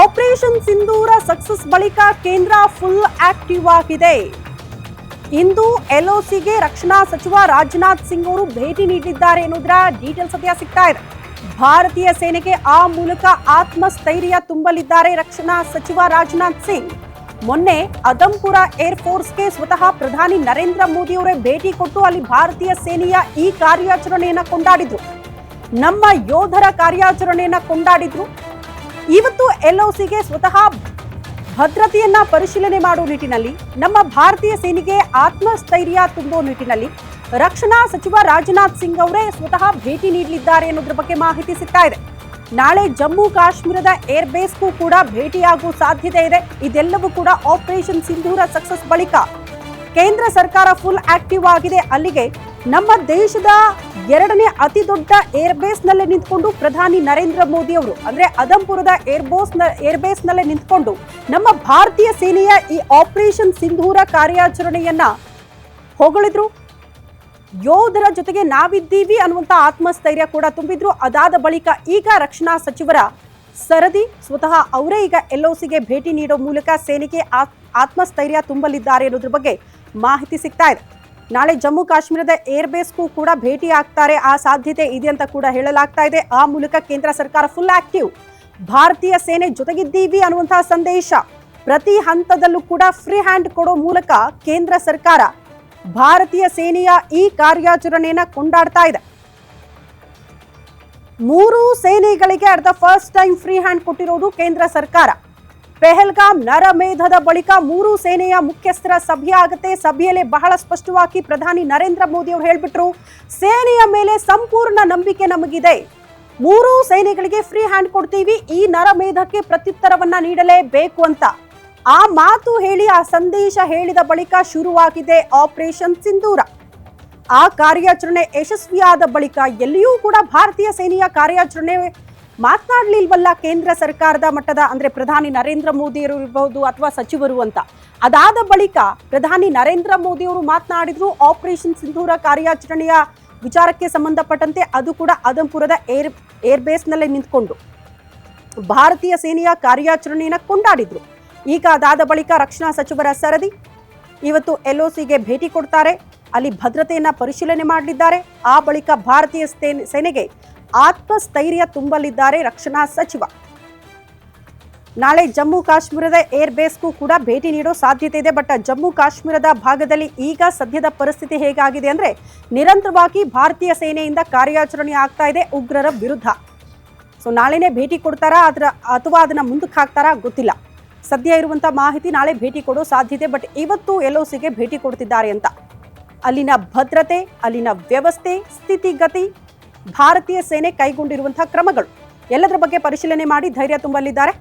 Operation ಸಿಂಧೂರ success ಬಳಿಕ ಕೇಂದ್ರ full active ಆಗಿದೆ. ಇಂದು ಎಲ್ಒಸಿಗೆ ರಕ್ಷಣಾ ಸಚಿವ ರಾಜನಾಥ್ ಸಿಂಗ್ ಅವರು ಭೇಟಿ ನೀಡಿದ್ದಾರೆ ಎನ್ನುವುದರ ಡೀಟೇಲ್ಸ್ ಸದ್ಯ ಸಿಗ್ತಾ ಇದೆ. ಭಾರತೀಯ ಸೇನೆಗೆ ಆ ಮೂಲಕ ಆತ್ಮಸ್ಥೈರ್ಯ ತುಂಬಲಿದ್ದಾರೆ ರಕ್ಷಣಾ ಸಚಿವ ರಾಜನಾಥ್ ಸಿಂಗ್. ಮೊನ್ನೆ ಅದಂಪುರ ಏರ್ ಫೋರ್ಸ್ಗೆ ಸ್ವತಃ ಪ್ರಧಾನಿ ನರೇಂದ್ರ ಮೋದಿ ಅವರೇ ಭೇಟಿ ಕೊಟ್ಟು ಅಲ್ಲಿ ಭಾರತೀಯ ಸೇನೆಯ ಈ ಕಾರ್ಯಾಚರಣೆಯನ್ನು ಕೊಂಡಾಡಿದ್ರು. ನಮ್ಮ ಯೋಧರ ಕಾರ್ಯಾಚರಣೆಯನ್ನು ಕೊಂಡಾಡಿದ್ರು. ಇವತ್ತು ಎಲ್ಒಸಿಗೆ ಸ್ವತಃ ಭದ್ರತೆಯನ್ನ ಪರಿಶೀಲನೆ ಮಾಡುವ ನಿಟ್ಟಿನಲ್ಲಿ, ನಮ್ಮ ಭಾರತೀಯ ಸೇನೆಗೆ ಆತ್ಮಸ್ಥೈರ್ಯ ತುಂಬುವ ನಿಟ್ಟಿನಲ್ಲಿ ರಕ್ಷಣಾ ಸಚಿವ ರಾಜನಾಥ್ ಸಿಂಗ್ ಅವರೇ ಸ್ವತಃ ಭೇಟಿ ನೀಡಲಿದ್ದಾರೆ ಅನ್ನೋದ್ರ ಬಗ್ಗೆ ಮಾಹಿತಿ ಸಿಗ್ತಾ ಇದೆ. ನಾಳೆ ಜಮ್ಮು ಕಾಶ್ಮೀರದ ಏರ್ ಬೇಸ್ಗೂ ಕೂಡ ಭೇಟಿಯಾಗುವ ಸಾಧ್ಯತೆ ಇದೆ. ಇದೆಲ್ಲವೂ ಕೂಡ ಆಪರೇಷನ್ ಸಿಂಧೂರ ಸಕ್ಸಸ್ ಬಳಿಕ. ಕೇಂದ್ರ ಸರ್ಕಾರ ಫುಲ್ ಆಕ್ಟಿವ್ ಆಗಿದೆ. ಅಲ್ಲಿಗೆ ನಮ್ಮ ದೇಶದ ಎರಡನೇ ಅತಿ ದೊಡ್ಡ ಏರ್ಬೇಸ್ ನಲ್ಲೇ ನಿಂತ್ಕೊಂಡು ಪ್ರಧಾನಿ ನರೇಂದ್ರ ಮೋದಿ ಅವರು, ಅಂದ್ರೆ ಅದಂಪುರದ ಏರ್ಬೋಸ್ ಏರ್ಬೇಸ್ ಏರ್ ಬೇಸ್ ನಲ್ಲೇ ನಿಂತ್ಕೊಂಡು ನಮ್ಮ ಭಾರತೀಯ ಸೇನೆಯ ಈ ಆಪರೇಷನ್ ಸಿಂಧೂರ ಕಾರ್ಯಾಚರಣೆಯನ್ನ ಹೊಗಳಿದ್ರು. ಯೋಧರ ಜೊತೆಗೆ ನಾವಿದ್ದೀವಿ ಅನ್ನುವಂತ ಆತ್ಮಸ್ಥೈರ್ಯ ಕೂಡ ತುಂಬಿದ್ರು. ಅದಾದ ಬಳಿಕ ಈಗ ರಕ್ಷಣಾ ಸಚಿವರ ಸರದಿ, ಸ್ವತಃ ಅವರೇ ಈಗ ಎಲ್ಒಸಿಗೆ ಭೇಟಿ ನೀಡೋ ಮೂಲಕ ಸೇನೆಗೆ ಆತ್- ಆತ್ಮಸ್ಥೈರ್ಯ ತುಂಬಲಿದ್ದಾರೆ ಅನ್ನೋದ್ರ ಬಗ್ಗೆ ಮಾಹಿತಿ ಸಿಗ್ತಾ ಇದೆ. ನಾಳೆ ಜಮ್ಮು ಕಾಶ್ಮೀರದ ಏರ್ ಬೇಸ್ಗೂ ಕೂಡ ಭೇಟಿ ಆಗ್ತಾರೆ ಆ ಸಾಧ್ಯತೆ ಇದೆ ಅಂತ ಕೂಡ ಹೇಳಲಾಗ್ತಾ ಇದೆ. ಆ ಮೂಲಕ ಕೇಂದ್ರ ಸರ್ಕಾರ ಫುಲ್ ಆಕ್ಟಿವ್ ಭಾರತೀಯ ಸೇನೆ ಜೊತೆಗಿದ್ದೀವಿ ಅನ್ನುವಂತಹ ಸಂದೇಶ. ಪ್ರತಿ ಹಂತದಲ್ಲೂ ಕೂಡ ಫ್ರೀ ಹ್ಯಾಂಡ್ ಕೊಡೋ ಮೂಲಕ ಕೇಂದ್ರ ಸರ್ಕಾರ ಭಾರತೀಯ ಸೇನೆಯ ಈ ಕಾರ್ಯಾಚರಣೆಯನ್ನ ಕೊಂಡಾಡ್ತಾ ಇದೆ. ಮೂರು ಸೇನೆಗಳಿಗೆ at the first time free hand ಕೊಟ್ಟಿರೋದು ಕೇಂದ್ರ ಸರ್ಕಾರ. ಪೆಹಲ್ಗಾಮ್ ನರಮೇಧದ ಬಳಿಕ ಮೂರು ಸೇನೆಯ ಮುಖ್ಯಸ್ಥರ ಸಭೆ ಆಗುತ್ತೆ. ಸಭೆಯಲ್ಲಿ ಬಹಳ ಸ್ಪಷ್ಟವಾಗಿ ಪ್ರಧಾನಿ ನರೇಂದ್ರ ಮೋದಿ ಅವರು ಹೇಳ್ಬಿಟ್ರು, ಸೇನೆಯ ಮೇಲೆ ಸಂಪೂರ್ಣ ನಂಬಿಕೆ ನಮಗಿದೆ. ಮೂರು ಸೇನೆಗಳಿಗೆ ಫ್ರೀ ಹ್ಯಾಂಡ್ ಕೊಡ್ತೀವಿ, ಈ ನರಮೇಧಕ್ಕೆ ಪ್ರತ್ಯುತ್ತರವನ್ನ ನೀಡಲೇಬೇಕು ಅಂತ. ಆ ಮಾತು ಹೇಳಿ, ಆ ಸಂದೇಶ ಹೇಳಿದ ಬಳಿಕ ಶುರುವಾಗಿದೆ ಆಪರೇಷನ್ ಸಿಂಧೂರ. ಆ ಕಾರ್ಯಾಚರಣೆ ಯಶಸ್ವಿಯಾದ ಬಳಿಕ ಎಲ್ಲಿಯೂ ಕೂಡ ಭಾರತೀಯ ಸೇನೆಯ ಕಾರ್ಯಾಚರಣೆ ಮಾತನಾಡ್ಲಿಲ್ವಲ್ಲ ಕೇಂದ್ರ ಸರ್ಕಾರದ ಮಟ್ಟದ? ಅಂದ್ರೆ ಪ್ರಧಾನಿ ನರೇಂದ್ರ ಮೋದಿ ಅವರು ಇರಬಹುದು ಅಥವಾ ಸಚಿವರು ಅಂತ. ಅದಾದ ಬಳಿಕ ಪ್ರಧಾನಿ ನರೇಂದ್ರ ಮೋದಿ ಅವರು ಮಾತನಾಡಿದ್ರು, ಆಪರೇಷನ್ ಸಿಂಧೂರ ಕಾರ್ಯಾಚರಣೆಯ ವಿಚಾರಕ್ಕೆ ಸಂಬಂಧಪಟ್ಟಂತೆ ಅದು ಕೂಡ ಅದಂಪುರದ ಏರ್ ಏರ್ ಬೇಸ್ನಲ್ಲೇ ನಿಂತ್ಕೊಂಡು ಭಾರತೀಯ ಸೇನೆಯ ಕಾರ್ಯಾಚರಣೆಯನ್ನು ಕೊಂಡಾಡಿದ್ರು. ಈಗ ಅದಾದ ಬಳಿಕ ರಕ್ಷಣಾ ಸಚಿವರ ಸರದಿ, ಇವತ್ತು ಎಲ್ಒಸಿಗೆ ಭೇಟಿ ಕೊಡ್ತಾರೆ, ಅಲ್ಲಿ ಭದ್ರತೆಯನ್ನು ಪರಿಶೀಲನೆ ಮಾಡಲಿದ್ದಾರೆ. ಆ ಬಳಿಕ ಭಾರತೀಯ ಸೇನೆ- ಸೇನೆಗೆ ಆತ್ಮಸ್ಥೈರ್ಯ ತುಂಬಲಿದ್ದಾರೆ ರಕ್ಷಣಾ ಸಚಿವ. ನಾಳೆ ಜಮ್ಮು ಕಾಶ್ಮೀರದ ಏರ್ ಬೇಸ್ಗೂ ಕೂಡ ಭೇಟಿ ನೀಡೋ ಸಾಧ್ಯತೆ ಇದೆ, ಬಟ್ ಜಮ್ಮು ಕಾಶ್ಮೀರದ ಭಾಗದಲ್ಲಿ ಈಗ ಸದ್ಯದ ಪರಿಸ್ಥಿತಿ ಹೇಗಾಗಿದೆ ಅಂದ್ರೆ ನಿರಂತರವಾಗಿ ಭಾರತೀಯ ಸೇನೆಯಿಂದ ಕಾರ್ಯಾಚರಣೆ ಆಗ್ತಾ ಇದೆ ಉಗ್ರರ ವಿರುದ್ಧ. ಸೊ ನಾಳೆನೇ ಭೇಟಿ ಕೊಡ್ತಾರಾ ಅದರ ಅಥವಾ ಅದನ್ನ ಮುಂದಕ್ಕೆ ಹಾಕ್ತಾರಾ ಗೊತ್ತಿಲ್ಲ. ಸದ್ಯ ಇರುವಂತ ಮಾಹಿತಿ ನಾಳೆ ಭೇಟಿ ಕೊಡೋ ಸಾಧ್ಯತೆ, ಬಟ್ ಇವತ್ತು ಎಲ್ಒಸಿಗೆ ಭೇಟಿ ಕೊಡ್ತಿದ್ದಾರೆ ಅಂತ. ಅಲ್ಲಿನ ಭದ್ರತೆ, ಅಲ್ಲಿನ ವ್ಯವಸ್ಥೆ, ಸ್ಥಿತಿಗತಿ ಭಾರತೀಯ ಸೇನೆ ಕೈಗೊಂಡಿರುವಂತಹ ಕ್ರಮಗಳು ಎಲ್ಲದರ ಬಗ್ಗೆ ಪರಿಶೀಲನೆ ಮಾಡಿ ಧೈರ್ಯ ತುಂಬಲಿದ್ದಾರೆ.